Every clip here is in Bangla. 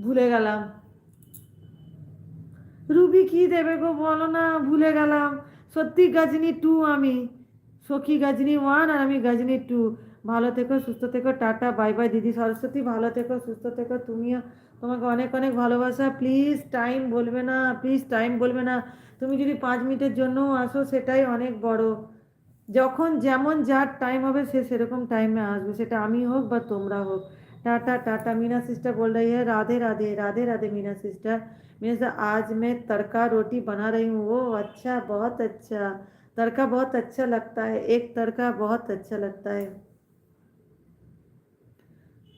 ভুলে গেলাম। রুবি কি দেবে গো বলো না, ভুলে গেলাম। সত্যি গাজনি টু আমি। সখী গাজনি ওয়ান আর আমি গাজনি টু ভালো থেকো, সুস্থ থেকো, টাটা বাই বাই দিদি সরস্বতী। ভালো থেকো, সুস্থ থেকো, তুমিও। তোমাকে অনেক অনেক ভালোবাসা। প্লিজ টাইম বলবে না প্লিজ টাইম বলবে না। তুমি যদি পাঁচ মিনিটের জন্যও আসো, সেটাই অনেক বড়। যখন যেমন যার টাইম হবে, সে সেরকম টাইমে আসবে। সেটা আমি হোক বা তোমরা হোক। टाटा टाटा मीना सिस्टर बोल रही है राधे राधे राधे राधे मीना सिस्टर मीना सिस्टर आज मैं तड़का रोटी बना रही हूँ वो अच्छा बहुत अच्छा तड़का बहुत अच्छा लगता है एक तड़का बहुत अच्छा लगता है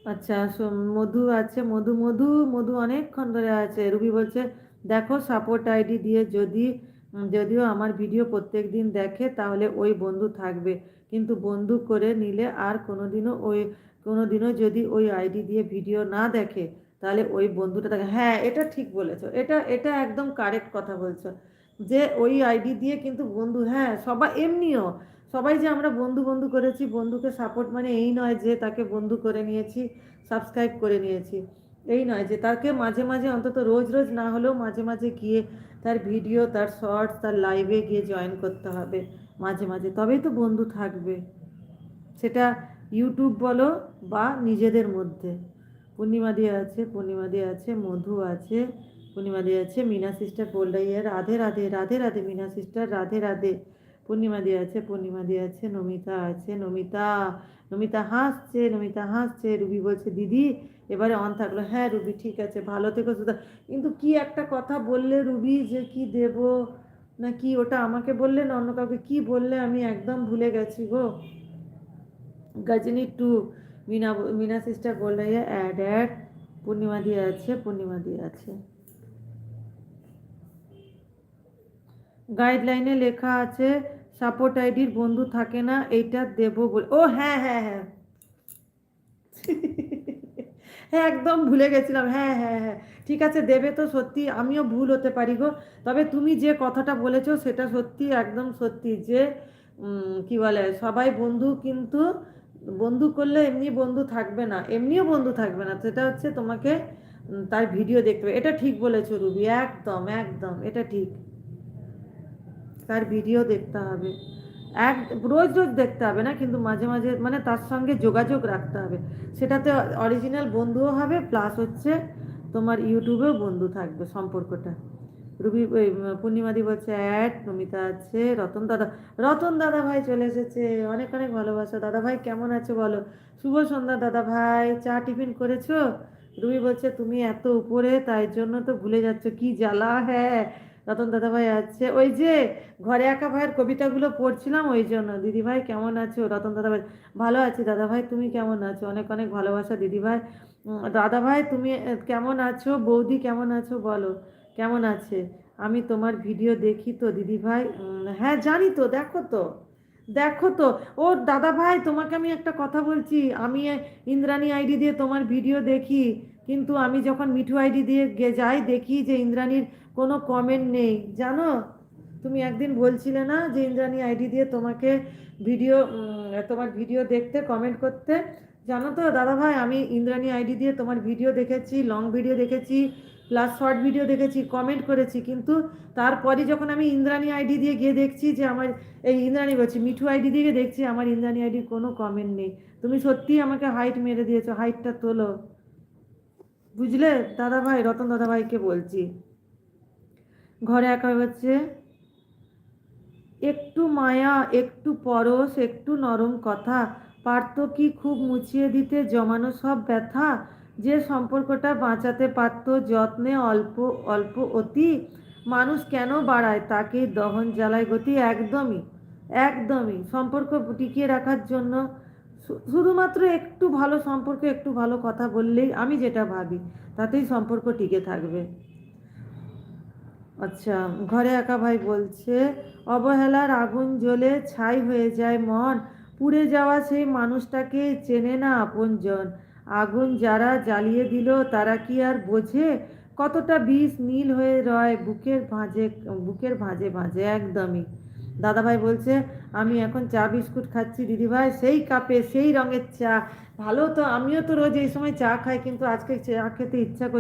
আচ্ছা সো- মধু আছে মধু মধু মধু অনেকক্ষণ ধরে আছে রুবি বলছে দেখো সাপোর্ট আইডি দিয়ে যদি উম, যদিও আমার ভিডিও প্রত্যেক দিন দেখে, তাহলে ওই বন্ধু থাকবে। কিন্তু বন্ধু করে নিলে আর কোনোদিনও ওই, কোনোদিনও যদি ওই আইডি দিয়ে ভিডিও না দেখে, তাহলে ওই বন্ধুটা থাকে হ্যাঁ এটা ঠিক বলেছ। এটা এটা একদম কারেক্ট কথা বলছো। যে ওই আইডি দিয়ে কিন্তু বন্ধু হ্যাঁ সবাই এমনিও সবাই যে আমরা বন্ধু বন্ধু করেছি, বন্ধুকে সাপোর্ট মানে এই নয় যে তাকে বন্ধু করে নিয়েছি সাবস্ক্রাইব করে নিয়েছি। এই নয় যে তাকে মাঝে মাঝে অন্তত রোজ রোজ না হলেও মাঝে মাঝে গিয়ে তার ভিডিও, তার শর্টস, তার লাইভে গিয়ে জয়েন করতে হবে মাঝে মাঝে। তবেই তো বন্ধু থাকবে। সেটা ইউটিউব বলো বা নিজেদের মধ্যে। পূর্ণিমা দিয়ে আছে, পূর্ণিমা দিয়ে আছে, মধু আছে, পূর্ণিমা দিয়ে আছে, মিনা সিস্টার বল রही है রাধে রাধে রাধে রাধে মিনা সিস্টার, রাধে রাধে। পূর্ণিমা দি আছে, পূর্ণিমা দিয়ে আছে, নমিতা আছে, নমিতা নমিতা হাসছে নমিতা হাসছে, রুবি বলছে, দিদি, এবারে অন থাকল। হ্যাঁ রুবি, ঠিক আছে, ভালো থেকো সুদা কিন্তু কি একটা কথা বললে রুবি যে, কি দেব? না কি ওটা আমাকে বললে না অন্য কাউকে? কি বললে আমি একদম ভুলে গেছি গো। গাজিনী টু, মিনা মিনা সিস্টার বললে অ্যাড অ্যাড পূর্ণিমা দিয়ে আছে, পূর্ণিমা দিয়ে আছে। গাইডলাইনে লেখা আছে সাপোর্ট আইডির বন্ধু থাকে না, এইটা দেব বলে। ও হ্যাঁ হ্যাঁ হ্যাঁ। হ্যাঁ একদম ভুলে গেছিলাম। হ্যাঁ হ্যাঁ হ্যাঁ। ঠিক আছে, দেবে তো সত্যি, আমিও ভুল হতে পারি গো। তবে তুমি যে কথাটা বলেছ, সেটা সত্যি, একদম সত্যি যে কি বলে, সবাই বন্ধু কিন্তু বন্ধু করলে এমনি বন্ধু থাকবে না। এমনিও বন্ধু থাকবে না। সেটা হচ্ছে তোমাকে তার ভিডিও দেখতে হবে। এটা ঠিক বলেছ, রুবি। একদম একদম, এটা ঠিক। তার ভিডিও দেখতে হবে। এক, রোজ রোজ দেখতে হবে না, কিন্তু মাঝে মাঝে মানে তার সঙ্গে যোগাযোগ রাখতে হবে। সেটাতে অরিজিনাল বন্ধুও হবে প্লাস হচ্ছে তোমার ইউটিউবেও বন্ধু থাকবে সম্পর্কটা। রুবি পূর্ণিমাদি বলছে, অ্যাড, নমিতা আছে, রতন দাদা। রতন দাদা ভাই চলে এসেছে, অনেক অনেক ভালোবাসা। দাদা ভাই, কেমন আছে বলো? শুভ সন্ধ্যা দাদা ভাই, চা টিফিন করেছ? রুবি বলছে, তুমি এত উপরে, তাই জন্য তো ভুলে যাচ্ছ, কি জ্বালা হ্যাঁ। রতন দাদাভাই আছে। ওই যে ঘরে একা ভাইয়ের কবিতাগুলো পড়ছিলাম, ওই জন্য। দিদিভাই কেমন আছো? রতন দাদাভাই, ভালো আছি। দাদাভাই, তুমি কেমন আছো? অনেক অনেক ভালোবাসা, দিদিভাই। দাদাভাই দাদা ভাই তুমি কেমন আছো? বৌদি, কেমন আছো? বলো, কেমন আছে? আমি তোমার ভিডিও দেখি তো, দিদিভাই। হ্যাঁ জানি তো, দেখো তো। দেখো তো, ও দাদা ভাই তোমাকে আমি একটা কথা বলছি। আমি ইন্দ্রাণী আইডি দিয়ে তোমার ভিডিও দেখি, কিন্তু আমি যখন মিঠু আইডি দিয়ে যাই দেখি যে ইন্দ্রাণীর কোনো কমেন্ট নেই। জানো? তুমি একদিন বলছিলে না যে ইন্দ্রাণী আইডি দিয়ে তোমাকে ভিডিও তোমার ভিডিও দেখতে কমেন্ট করতে? জানো তো দাদা ভাই আমি ইন্দ্রাণী আইডি দিয়ে তোমার ভিডিও দেখেছি লং ভিডিও দেখেছি। প্লাস শর্ট ভিডিও দেখেছি কমেন্ট করেছি, কিন্তু তারপরে যখন আমি ইন্দ্রাণী আইডি দিয়ে গিয়ে দেখছি যে আমার, এই ইন্দ্রাণী বলছি, মিঠু আইডি দিয়ে দেখছি আমার ইন্দ্রাণী আইডির কোনো কমেন্ট নেই। তুমি সত্যিই আমাকে হাইট মেরে দিয়েছ হাইটটা তোলো। বুঝলে? দাদা ভাই রতন দাদা ভাইকে বলছি। ঘরে একা হচ্ছে। একটু মায়া, একটু পরশ, একটু নরম কথা। পারত কি খুব মুছিয়ে দিতে জমানো সব ব্যথা যে সম্পর্কটা বাঁচাতে পারত যত্নে অল্প অল্প অতি। মানুষ কেন বাড়ায় তাকে দহন জ্বালায় গতি? একদমই একদমই। সম্পর্ক টিকিয়ে রাখার জন্য শুধুমাত্র একটু ভালো সম্পর্ক, একটু ভালো কথা বললেই আমি যেটা ভাবি, তাতেই সম্পর্ক টিকে থাকবে। আচ্ছা ঘরে একা ভাই বলছে, অবহেলার আগুন জ্বলে ছাই হয়ে যায় মন। পুড়ে যাওয়া সেই মানুষটাকে চেনে না আপনজন। আগুন যারা জ্বালিয়ে দিল, তারা কি আর বোঝে? কতটা বিষ নীল হয়ে রয় বুকের ভাঁজে বুকের ভাঁজে ভাঁজে, একদমই। দাদাভাই বলছে, আমি এখন চা বিস্কুট খাচ্ছি দিদিভাই, সেই কাপে, সেই রঙের চা। ভালো তো, আমিও তো রোজ এই সময় চা খাই, কিন্তু আজকে চা খেতে ইচ্ছা